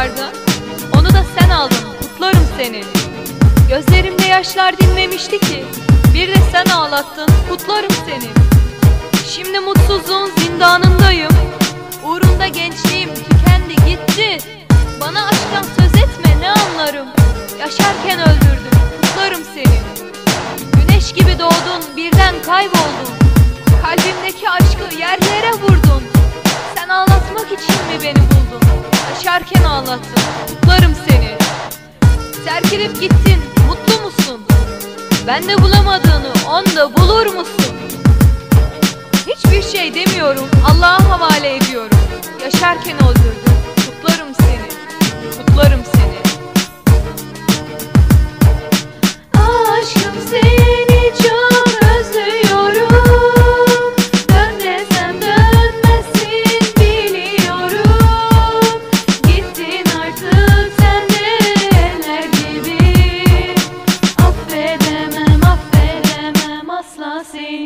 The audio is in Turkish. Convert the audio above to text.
vardın Onu da sen aldın. Kutlarım seni. Gözlerimde yaşlar dinmemişti ki. Bir de sen ağlattın. Kutlarım seni. Şimdi mutsuzluğun zindanındayım. Uğrunda gençliğim tükendi gitti. Bana aşktan söz etme ne anlarım? Yaşarken öldürdün kutlarım seni. Güneş gibi doğdun birden kayboldun. Kalbimdeki aşkı yerlere vurdun Yaşarken ağlattın kutlarım seni. Serkilip gittin mutlu musun? Ben de bulamadığını onda bulur musun? Hiçbir şey demiyorum Allah'a havale ediyorum. Yaşarken seni see